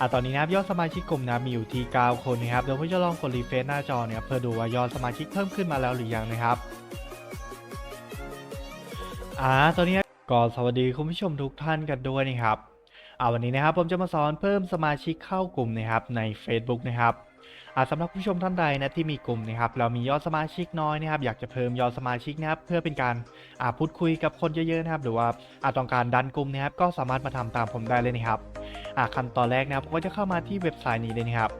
อะตอนนี้นะครับยอดสมาชิกกลุ่มนะมีอยู่ที่9คนนะครับเดี๋ยวผมจะลองกดรีเฟรชหน้าจอเนี่ยเพื่อดูว่ายอดสมาชิกเพิ่มขึ้นมาแล้วหรือยังนะครับอ่าตอนนี้ก็สวัสดีคุณผู้ชมทุกท่านกันด้วยนะครับอ่าวันนี้นะครับผมจะมาสอนเพิ่มสมาชิกเข้ากลุ่มนะครับใน Facebook นะครับอ่าสำหรับผู้ชมท่านใดนะที่มีกลุ่มนะครับเรามียอดสมาชิกน้อยนะครับอยากจะเพิ่มยอดสมาชิกนะครับเพื่อเป็นการอ่าพูดคุยกับคนเยอะๆนะครับหรือว่าอ่าต้องการดันกลุ่มนะครับก็สามารถมาทำตามผมได้เลยนะครับ อ่าขั้นตอนแรกนะครับผมก็จะเข้ามาที่เว็บไซต์นี้เลยนะครับ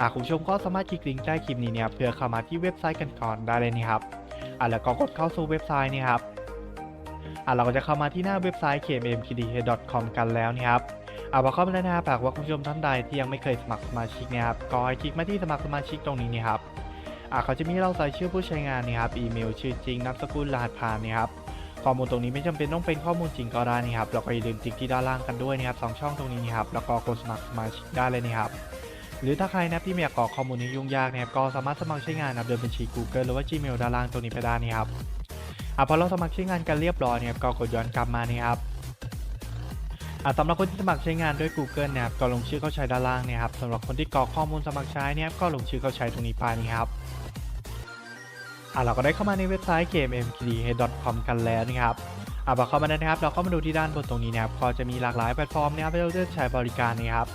อ่าคุณผู้ชมก็สามารถคลิกลิงก์ใต้คลิปนี้เนี่ยเพื่อเข้ามาที่เว็บไซต์กันก่อนได้เลยนะครับอ่าแล้วก็กดเข้าสู่เว็บไซต์นี่ครับอ่าเราก็จะเข้ามาที่หน้าเว็บไซต์ kmmkdh.com กันแล้วนะครับอ่าพอเข้าไปแล้วนะครับหากว่าคุณผู้ชมท่านใดที่ยังไม่เคยสมัครสมาชิกนะครับก็ให้คลิกมาที่สมัครสมาชิกตรงนี้นะครับอ่าเขาจะมีเราใส่ชื่อผู้ใช้งานนะครับอีเมลชื่อจริงนามสกุลรหัสผ่านนะครับ ข้อมูลตรงนี้ไม่จำเป็นต้องเป็นข้อมูลจริงก็ได้นะครับแล้วก็อย่าลืมติ๊กที่ด้านล่างกันด้วยนะครับสองช่องตรงนี้นะครับแล้วก็กดสมัครสมาชิกได้เลยนะครับหรือถ้าใครนะที่ไม่อยากกรอกข้อมูลนี้ยุ่งยากนะครับก็สามารถสมัครใช้งานนะครับโดยบัญชี Google หรือว่า Gmail ด้านล่างตรงนี้ไปได้นะครับอะพอเราสมัครใช้งานกันเรียบร้อยเนี่ยก็กดย้อนกลับมานะครับอะสำหรับคนที่สมัครใช้งานด้วย Google นะครับก็ลงชื่อเข้าใช้ด้านล่างนี่ครับสำหรับคนที่กรอกข้อมูลสมัครใช้เนี่ยก็ลงชื่อเข้าใช้ตรงนี้ไปนะครับ อะเราก็ได้เข้ามาในเว็บไซต์ gamemkdh.com กันแล้วนะครับอะพอเข้ามาแล้วนะครับ เราก็มาดูที่ด้านบนตรงนี้นะครับก็จะมีหลากหลายแพลตฟอร์มนะครับให้เราเลือกใช้บริการนะครับ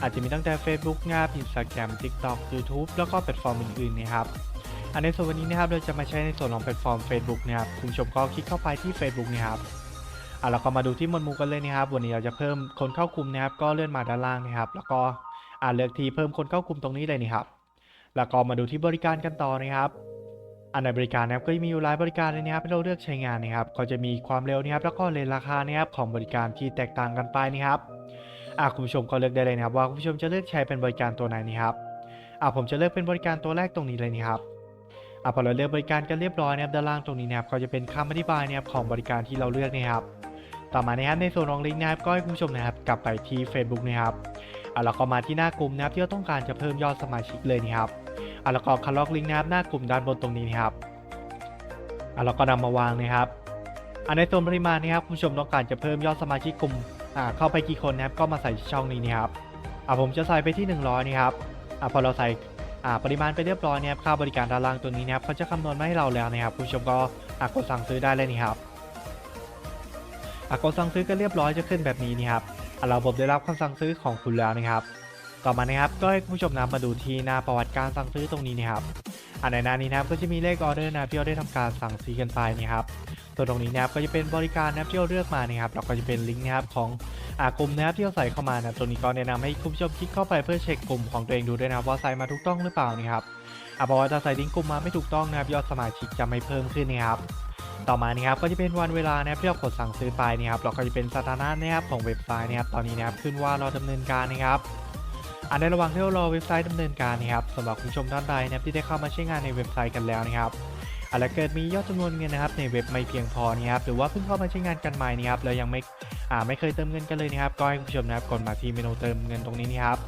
อาจจะมีตั้งแต่ Facebook งาน Instagram TikTok YouTube แล้วก็แพลตฟอร์มอื่นๆนะครับอันในส่วนวันนี้นะครับเราจะมาใช้ในส่วนของแพลตฟอร์ม Facebook นะครับคุณผู้ชมก็คลิกเข้าไปที่ Facebook นะครับอะเราก็มาดูที่มวดหมู่กันเลยนะครับ วันนี้เราจะเพิ่มคนเข้ากลุ่มนะครับ ก็เลื่อนมาด้านล่างนะครับ แล้วก็อ่าเลือกที่เพิ่มคนเข้ากลุ่มตรงนี้เลยนี่ครับ แล้วก็มาดูที่บริการกันต่อนะครับ อันในบริการนะครับก็จะมีอยู่หลายบริการเลยนะครับให้เราเลือกใช้งานนะครับก็จะมีความเร็วนะครับแล้วก็เลนราคานะครับของบริการที่แตกต่างกันไปนะครับอะคุณผู้ชมก็เลือกได้เลยนะครับ ว่าคุณผู้ชมจะเลือกใช้เป็นบริการตัวไหนนะครับอะผมจะเลือกเป็นบริการตัวแรกตรงนี้เลยนะครับอะพอเราเลือกบริการกันเรียบร้อยนะครับด้านล่างตรงนี้นะครับก็จะเป็นคำอธิบายนะครับของบริการที่เราเลือกนะครับ ต่อมานะครับในส่วนของลิงก์นะครับก็ให้คุณผู้ชมนะครับกลับไปที่ Facebook นะครับอะแล้วก็มาที่หน้ากลุ่มนะครับที่เราต้องการจะเพิ่มยอดสมาชิกเลยนะครับ อะแล้วก็คัดลอกลิงก์นะครับหน้ากลุ่มด้านบนตรงนี้นะครับอะแล้วก็นำมาวางนะครับอันในส่วนปริมาณนะครับคุณผู้ชมต้องการจะเพิ่มยอดสมาชิกกลุ่มอ่าเข้าไปกี่คนนะครับก็มาใส่ช่องนี้นะครับอะผมจะใส่ไปที่ 100นะครับอะพอเราใส่อ่าปริมาณไปเรียบร้อยนะครับค่าบริการด้านล่างตัวนี้นะครับเขาจะคำนวณมาให้เราแล้วนะครับคุณผู้ชมก็อะกดสั่งซื้อได้เลยนี่ครับอะกดสั่งซื้อกันเรียบร้อยจะขึ้นแบบนี้นี่ครับอะระบบได้รับคำสั่งซื้อของคุณแล้วนะครับ ต่อมานะครับก็ให้ผู้ชมนะมาดูที่หน้าประวัติการสั่งซื้อตรงนี้นะครับอันในหน้านี้นะครับก็จะมีเลขออเดอร์นะที่เราได้ทำการสั่งซื้อกันไปนะครับตัวนตรงนี้นะครับก็จะเป็นบริการนะครับที่เราเลือกมานะครับแล้วก็จะเป็นลิงก์นะครับของอากลุ่มนะครับที่เราใส่เข้ามานะตัวนี้ก็แนะนำให้คุณผู้ชมคลิกเข้าไปเพื่อเช็คกลุ่มของตัวเองดูด้วยนะครับว่าใส่มาถูกต้องหรือเปล่านะครับอะเพราะว่าถ้าใส่ลิงก์กลุ่มมาไม่ถูกต้องนะครับยอดสมาชิกจะไม่เพิ่มขึ้นนะครับต่อมานะครับก็จะเป็นวันเวลานะครับที่เรากดสั่งซื้อไปนะครับแล้วก็จะเป็นสถานะนะครับของเว็บไซต์นะครับตอนนี้นะครับขึ้นว่าเราดำเนินการนะครับ อันในระหว่างที่เรารอเว็บไซต์ดำเนินการนะครับสำหรับคุณผู้ชมท่านใดนะครับที่ได้เข้ามาใช้งานในเว็บไซต์กันแล้วนะครับอาจจะเกิดมียอดจำนวนเงินนะครับในเว็บไม่เพียงพอนะครับหรือว่าเพิ่งเข้ามาใช้งานกันใหม่นะครับแล้วยังไม่อ่าไม่เคยเติมเงินกันเลยนะครับก็ให้คุณผู้ชมนะครับกดมาที่เมนูเติมเงินตรงนี้นะครับ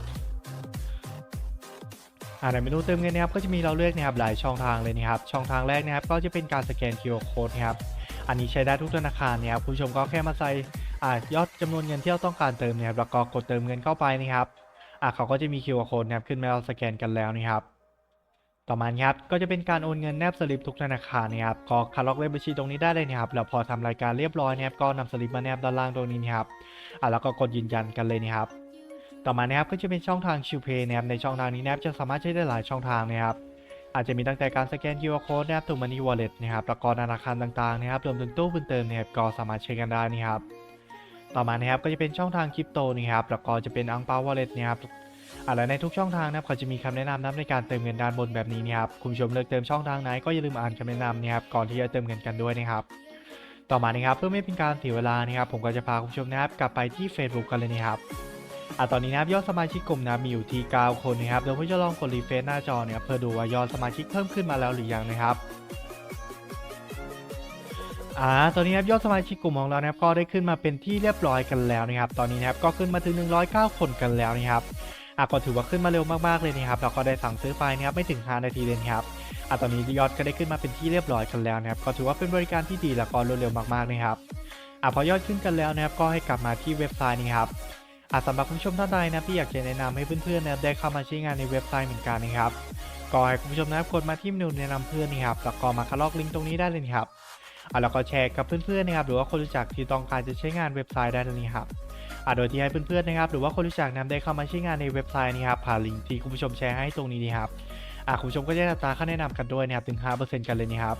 อ่าในเมนูเติมเงินนะครับก็จะมีเราเลือกนะครับหลายช่องทางเลยนะครับช่องทางแรกนะครับก็จะเป็นการสแกน QR Code นะครับอันนี้ใช้ได้ทุกธนาคารนะครับคุณผู้ชมก็แค่มาใส่อ่ายอดจำนวนเงินที่เราต้องการเติมนะครับแล้วก็กดเติมเงินเข้าไปนะครับ อะเขาก็จะมี QR code นะครับขึ้นมาเราสแกนกันแล้วนะครับ ต่อมาครับก็จะเป็นการโอนเงินแนบสลิปทุกธนาคารนะครับก็คัดล็อกเลขบัญชีตรงนี้ได้เลยนะครับแล้วพอทำรายการเรียบร้อยนะครับก็นำสลิปมาแนบด้านล่างตรงนี้นะครับอะแล้วก็กดยืนยันกันเลยนะครับต่อมานะครับก็จะเป็นช่องทางชิวเพย์นะครับในช่องทางนี้นะครับจะสามารถใช้ได้หลายช่องทางนะครับอาจจะมีตั้งแต่การสแกน QR code นะครับตัว Money Wallet นะครับแล้วก็ธนาคารต่างๆนะครับรวมถึงตู้บุญเติมนะครับก็สามารถใช้กันได้นะครับ ต่อมานะครับก็จะเป็นช่องทางคริปโตนะครับแล้วก็จะเป็นอังเปาวอลเล็ตนะครับอะและในทุกช่องทางนะครับเขาจะมีคำแนะนำนะครับในการเติมเงินด้านบนแบบนี้นะครับคุณผู้ชมเลือกเติมช่องทางไหนก็อย่าลืมอ่านคำแนะนำนะครับก่อนที่จะเติมเงินกันด้วยนะครับต่อมานะครับเพื่อไม่เป็นการเสียเวลานะครับผมก็จะพาคุณผู้ชมนะครับกลับไปที่ Facebook กันเลยนะครับอะตอนนี้นะครับยอดสมาชิกกลุ่มนะมีอยู่ที่9คนนะครับเดี๋ยวผมจะลองกดรีเฟรชหน้าจอเนี่ยเพื่อดูว่ายอดสมาชิกเพิ่มขึ้นมาแล้วหรือยังนะครับ อ่าตอนนี้นะครับยอดสมาชิกกลุ่มของเรานะครับก็ได้ขึ้นมาเป็นที่เรียบร้อยกันแล้วนะครับ ตอนนี้นะครับก็ขึ้นมาถึง 109 คนกันแล้วนะครับอะก็ถือว่าขึ้นมาเร็วมากๆเลยนะครับเราก็ได้สั่งซื้อไปนะครับไม่ถึง 5 นาทีเลยนครับอะตอนนี้ยอดก็ได้ขึ้นมาเป็นที่เรียบร้อยกันแล้วนะครับก็ถือว่าเป็นบริการที่ดีแล้วก็รวดเร็วมากๆนะครับอะพอยอดขึ้นกันแล้วนะครับก็ให้กลับมาที่เว็บไซต์นี้ครับอาสำหรับคุณผู้ชมท่านใดนะที่อยากจะแนะนำให้เพื่อนๆนะได้เข้ามาใช้งานในเว็บไซต์เหมือนกันนะครับก็ให้คุณผู้ชมนะครับกดมาที่เมนูแนะนำเพื่อนนะครับแล้วก็มาคลอกลิงก์ตรงนี้ได้เลยครับ อะแล้วก็แชร์กับเพื่อนๆนะครับหรือว่าคนรู้จักที่ต้องการจะใช้งานเว็บไซต์ได้เลยนะครับอะโดยที่ให้เพื่อนๆนะครับหรือว่าคนรู้จักนะครับได้เข้ามาใช้งานในเว็บไซต์นะครับผ่านลิงก์ที่คุณผู้ชมแชร์ให้ตรงนี้นะครับอะคุณผู้ชมก็จะได้ตาค่าแนะนำกันด้วยนะครับถึง 5%กันเลยนะครับ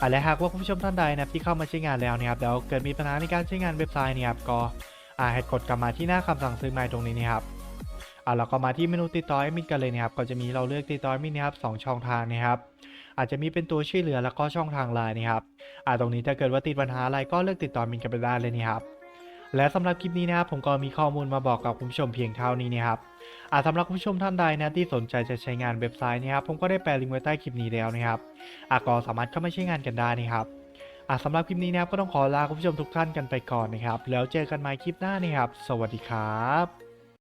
อะและหากว่าคุณผู้ชมท่านใดนะครับที่เข้ามาใช้งานแล้วนะครับแล้วเกิดมีปัญหาในการใช้งานเว็บไซต์นะครับก็อ่าให้กดกลับมาที่หน้าคำสั่งซื้อใหม่ตรงนี้นะครับอ่าเราก็มาที่เมนูติดต่อแอดมินกันเลยนะครับก็จะมีเราเลือกติดต่อแอดมินนะครับสองช่องทางนะครับ อาจจะมีเป็นตัวช่วยเหลือแล้วก็ช่องทางไลน์นะครับอ่าตรงนี้ถ้าเกิดว่าติดปัญหาอะไรก็เลือกติดต่อมินกันไปได้เลยนะครับและสำหรับคลิปนี้นะครับผมก็มีข้อมูลมาบอกกับคุณผู้ชมเพียงเท่านี้นะครับอ่าสำหรับคุณผู้ชมท่านใดนะที่สนใจจะใช้งานเว็บไซต์นะครับผมก็ได้แปะลิงก์ไว้ใต้คลิปนี้แล้วนะครับอ่าก็สามารถเข้ามาใช้งานกันได้นะครับอะสำหรับคลิปนี้นะครับก็ต้องขอลาคุณผู้ชมทุกท่านกันไปก่อนนะครับ แล้วเจอกันใหม่คลิปหน้านะครับ สวัสดีครับ